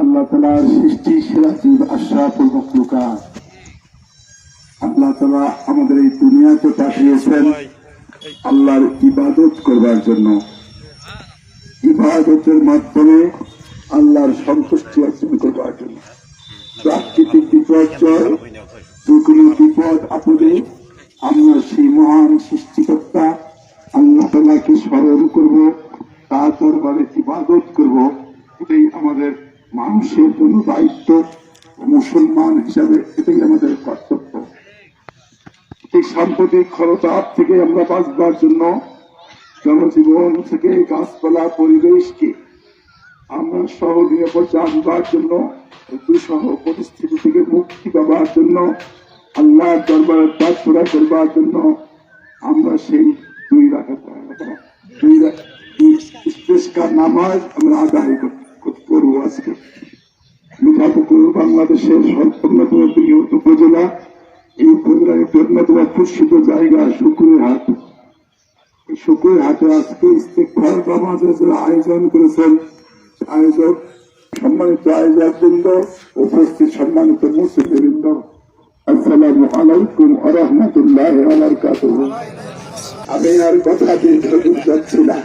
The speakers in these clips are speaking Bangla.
আল্লাহ তালার সৃষ্টি আশরাফুল মখলুকা আল্লাহ তালা আমাদের এই দুনিয়াতে পাঠিয়েছেন আল্লাহর ইবাদত করবার জন্য। ইবাদতের মাধ্যমে আল্লাহর সন্তুষ্টি অর্জন করবার জন্য। প্রাকৃতিক বিপর্যয় যেগুলো বিপদ আপদে আমরা সেই মহান সৃষ্টিকর্তা আল্লাহ তালাকে স্মরণ করব, তার দরবারে ইবাদত করব। এটাই আমাদের মানুষের জন্য দায়িত্ব, মুসলমান হিসাবে এটাই আমাদের কর্তব্য। এই সাম্প্রতিক খরতাপ থেকে আমরা বাঁচবার জন্য জনজীবন থেকে গাছপালা পরিবেশকে আমরা সহ নিরাপত্তা আনবার জন্য, দুঃসহ পরিস্থিতি থেকে মুক্তি পাবার জন্য, আল্লাহর দরবারে প্রার্থনা করবার জন্য আমরা সেই দুই রাখা দুই নামাজ আমরা আদায় কর- কর- করব। আজকে। মুজাফরপুর বাংলাদেশের অন্যতম বৃহৎ উপজেলা। এই উপজেলার অন্যতম প্রসিদ্ধ জায়গা, শুকুরের হাট। শুকুরের হাটে আজকে ইস্তেকবার নামাজের আয়োজন করেছেন আয়োজক, সম্মানিত আয়োজক বৃন্দ উপস্থিত সম্মানিত মুসলিম বৃন্দ আসসালামু আলাইকুম আরহামতুল্লাহ আমি আর কথা দীর্ঘ যাচ্ছি না।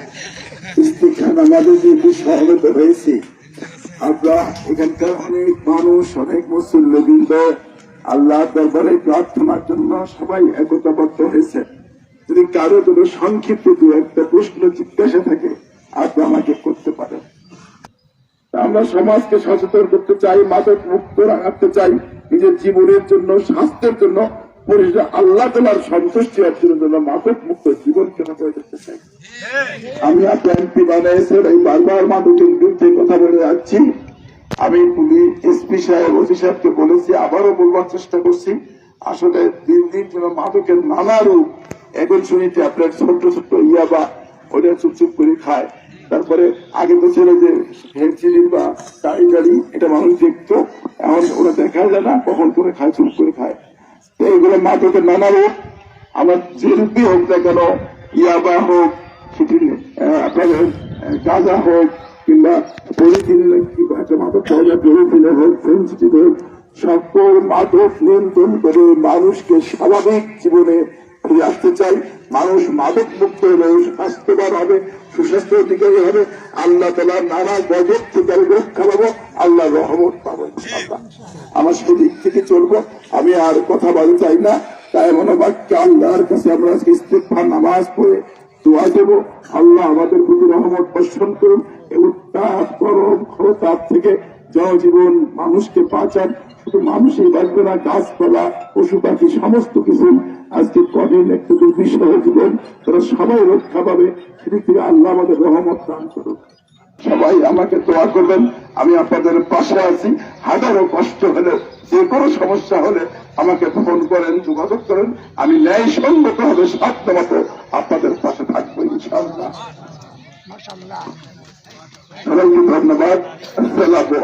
ইস্তিখান আমাদের যে সমবেত হয়েছি আমরা এখানকার অনেক মানুষ, অনেক আল্লাহ দরবারে প্রার্থনার জন্য সবাই একতাবদ্ধ হয়েছে। যদি কারও কোনো সংক্ষিপ্ত দু একটা প্রশ্ন জিজ্ঞাসা থাকে, আপনি আমাকে করতে পারেন। আমরা সমাজকে সচেতন করতে চাই, মাদক মুক্ত রাখতে চাই, নিজের জীবনের জন্য, স্বাস্থ্যের জন্য আল্লাহ তালার সন্তুষ্টি অর্জনের জন্য মাদক মুক্ত জীবনকে করে দেখতে চাই? আমি আপনার এমপি বানিয়েছেন এই বারবার মাদকের বিরুদ্ধে কথা বলে যাচ্ছি। আমি পুলিশ, এসপি সাহেব, ওসি সাহেবকে বলেছি, আবারও বলবার চেষ্টা করছি। আসলে দিন দিন যেন মাদকের নানা রূপ এখন শুনিতে আপনার ছোট্ট ছোট্ট ইয়াবা, ওটা চুপচুপ করে খায়। তারপরে আগে তো ছিল যে হেলচিলি বা গাড়ি গাড়ি এটা মানুষ দেখতো। এখন ওরা দেখা যায় না, কখন করে খায়, চুপ করে খায়। তো এগুলো মাদকের নানা রূপ। আমার যে রূপই হোক না কেন, ইয়াবা হোক আহ, আপনাদের গাঁজা হোক কিংবা পলিথিনে একটা পাওয়া যায় পলিথিনে হোক ফেন্সিটি হোক সকল মাদক নিয়ন্ত্রণ করে মানুষকে স্বাভাবিক জীবনে ফিরে আসতে চাই। মানুষ মাদক মুক্ত হলে স্বাস্থ্যবান হবে সুস্বাস্থ্য অধিকারী হবে। আল্লাহ তালা নানা গজব থেকে আমি রক্ষা পাবো আল্লাহ রহমত পাবো। আমার সেদিক থেকে চলবো। আমি আর কথা বলতে চাই না তাই মনোবাক্য আল্লাহর কাছে আমরা আজকে ইস্তেফার নামাজ পড়ে দোয়া দেব। আল্লাহ আমাদের প্রতি রহমত বর্ষণ করুন। এই উত্তাপ গরম খরতাপ থেকে জনজীবন মানুষকে বাঁচান। শুধু মানুষই বাঁচবে না, গাছপালা পশু পাখি সমস্ত কিছু। আজকে কঠিন একটু দুর্বিষহ জীবন। তারা সবাই রক্ষা পাবে। সেদিক আল্লাহ আমাদের রহমত দান করুন সবাই আমাকে দোয়া করবেন। আমি আপনাদের পাশে আছি। হাজারো কষ্ট হলে, যে কোনো সমস্যা হলে আমাকে ফোন করেন, যোগাযোগ করেন। আমি ন্যায় সঙ্গত হবে সাধ্য মতো আপনাদের ইনশাআল্লাহ সবাইকে ধন্যবাদ।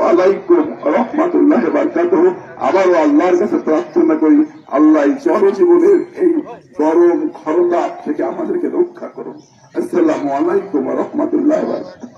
আলাইকুম রহমতুল্লাহ বারকাতুহ। আবারও আল্লাহর কাছে প্রার্থনা করি, আল্লাহ জনজীবনের এই গরম খরতা থেকে আমাদেরকে রক্ষা করুন। আসসালামু আলাইকুম রহমতুল্লাহ বারকাতুহ।